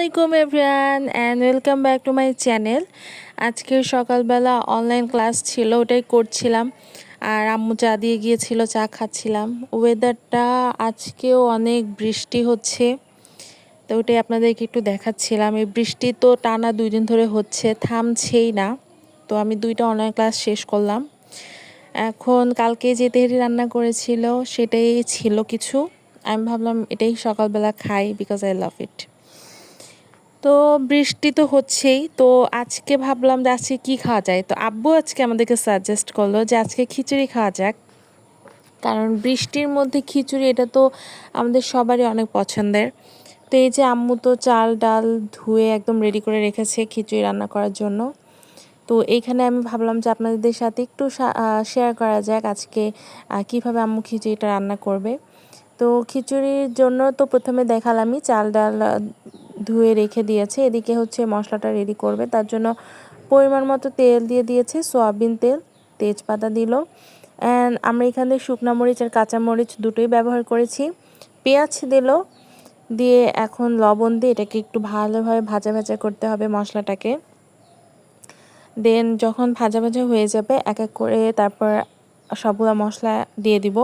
আলাইকুম everyone and welcome back to my channel আজকে সকালবেলা অনলাইন ক্লাস ছিল, ওটাই করছিলাম। আর আম্মু চা দিয়ে গিয়েছিল, চা খাচ্ছিলাম। ওয়েদারটা আজকেও অনেক বৃষ্টি হচ্ছে, তো ওটাই আপনাদেরকে একটু দেখাচ্ছিলাম। এই বৃষ্টি তো টানা দুই দিন ধরে হচ্ছে, থামছেই না। তো আমি দুইটা অনলাইন ক্লাস শেষ করলাম। এখন কালকে যে তেহরি রান্না করেছিল, সেটাই ছিল কিছু। আমি ভাবলাম এটাই সকালবেলা খাই বিকজ আই লাভ ইট তো বৃষ্টি তো হচ্ছেই, তো আজকে ভাবলাম যে আজকে কী খাওয়া যায়? তো আব্বু আজকে আমাদেরকে সাজেস্ট করল যে আজকে খিচুড়ি খাওয়া যাক। কারণ বৃষ্টির মধ্যে খিচুড়ি এটা তো আমাদের সবারই অনেক পছন্দের। তো এই যে আম্মু তো চাল, ডাল ধুয়ে একদম রেডি করে রেখেছে খিচুড়ি রান্না করার জন্য। তো এইখানে আমি ভাবলাম যে আপনাদের সাথে একটু শেয়ার করা যাক আজকে কীভাবে আম্মু খিচুড়িটা রান্না করবে। তো খিচুড়ির জন্য তো প্রথমে দেখালামই চাল, ডাল ধুয়ে রেখে দিয়েছে। এদিকে হচ্ছে মশলাটা রেডি করবে। তার জন্য পরিমাণ মতো তেল দিয়ে দিয়েছে, সয়াবিন তেল, তেজপাতা দিল। অ্যান্ড আমরা এখানে শুকনা মরিচ আর কাঁচা মরিচ দুটোই ব্যবহার করেছি। পেঁয়াজ দিল। দিয়ে এখন লবণ দিয়ে এটাকে একটু ভালোভাবে ভাজা ভাজা করতে হবে মশলাটাকে। দেন যখন ভাজা ভাজা হয়ে যাবে, এক এক করে তারপর সবগুলো মশলা দিয়ে দিব।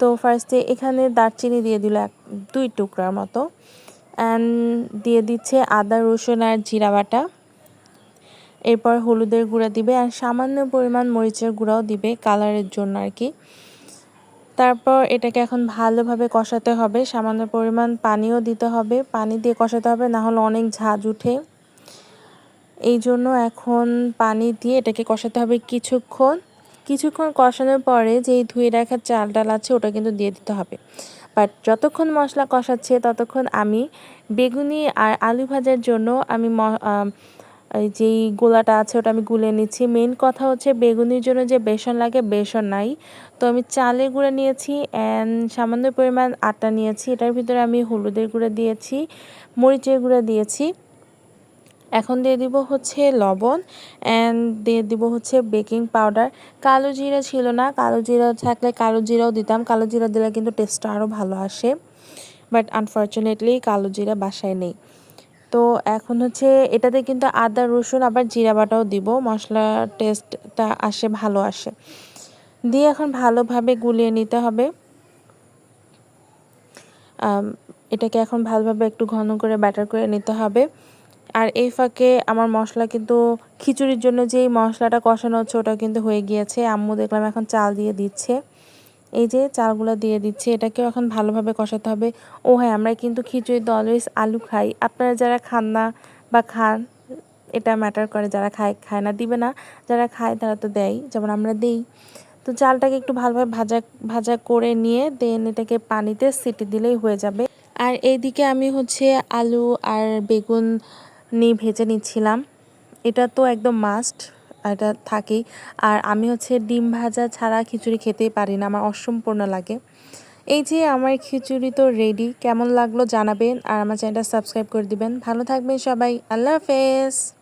তো ফার্স্টে এখানে দারচিনি দিয়ে দিল এক, দুই টুকরার মতো। দিয়ে দিচ্ছে আদা, রসুন আর জিরা বাটা। এরপর হলুদের গুঁড়া দিবে আর সামান্য পরিমাণ মরিচের গুঁড়াও দিবে কালারের জন্য আর কি। তারপর এটাকে এখন ভালোভাবে কষাতে হবে। সামান্য পরিমাণ পানিও দিতে হবে। পানি দিয়ে কষাতে হবে, না হলে অনেক ঝাঁজ উঠে। এই জন্য এখন পানি দিয়ে এটাকে কষাতে হবে কিছুক্ষণ। কিছুক্ষণ কষানোর পরে যেই ধুয়ে রাখা চাল ডাল আছে, ওটা কিন্তু দিয়ে দিতে হবে। বাট যতক্ষণ মশলা কষাচ্ছে, ততক্ষণ আমি বেগুনি আর আলু ভাজার জন্য আমি যেই গোলাটা আছে ওটা আমি গুলে নিচ্ছি। মেন কথা হচ্ছে বেগুনির জন্য যে বেসন লাগে, বেসন নাই। তো আমি চালের গুঁড়া নিয়েছি অ্যান্ড সামান্য পরিমাণ আটা নিয়েছি। এটার ভিতরে আমি হলুদের গুঁড়া দিয়েছি, মরিচের গুঁড়া দিয়েছি। এখন দিয়ে দিব হচ্ছে লবণ অ্যান্ড দিয়ে দিব হচ্ছে বেকিং পাউডার কালো জিরা ছিল না, কালো জিরা থাকলে কালো জিরাও দিতাম, কালো জিরা দিলে কিন্তু টেস্টটা আরও ভালো আসে। বাট আনফর্চুনেটলি কালো জিরা বাসায় নেই। তো এখন হচ্ছে এটাতে কিন্তু আদা, রসুন, আবার জিরা বাটাও দিব, মশলা টেস্টটা আসে, ভালো আসে। দিয়ে এখন ভালোভাবে গুলিয়ে নিতে হবে। এটাকে এখন ভালোভাবে একটু ঘন করে ব্যাটার করে নিতে হবে। আর এই ফাঁকে আমার মশলা কিন্তু খিচুড়ির জন্য যেই মশলাটা কষানো হচ্ছে ওটা কিন্তু হয়ে গিয়েছে। আম্মু দেখলাম এখন চাল দিয়ে দিচ্ছে। এই যে চালগুলো দিয়ে দিচ্ছে, এটাকেও এখন ভালোভাবে কষাতে হবে। ও হ্যাঁ আমরা কিন্তু খিচুড়িতে অলওয়েজ আলু খাই। আপনারা যারা খান না বা খান, এটা ম্যাটার করে, যারা খায় খায় না, দিবে না। যারা খায়, তারা তো দেয়, যেমন আমরা দেই। তো চালটাকে একটু ভালোভাবে ভাজা ভাজা করে নিয়ে দেন এটাকে পানিতে সিটি দিলেই হয়ে যাবে। আর এইদিকে আমি হচ্ছে আলু আর বেগুন নিয়ে ভেজে নিচ্ছিলাম। এটা তো একদম মাস্ট এটা থাকেই। আর আমি হচ্ছে ডিম ভাজা ছাড়া খিচুড়ি খেতেই পারি না, আমার অসম্পূর্ণ লাগে। এই যে আমার খিচুড়ি তো রেডি কেমন লাগল জানাবেন। আর আমার চ্যানেলটা সাবস্ক্রাইব করে দিবেন। ভালো থাকবেন সবাই, আল্লাহ হাফেজ।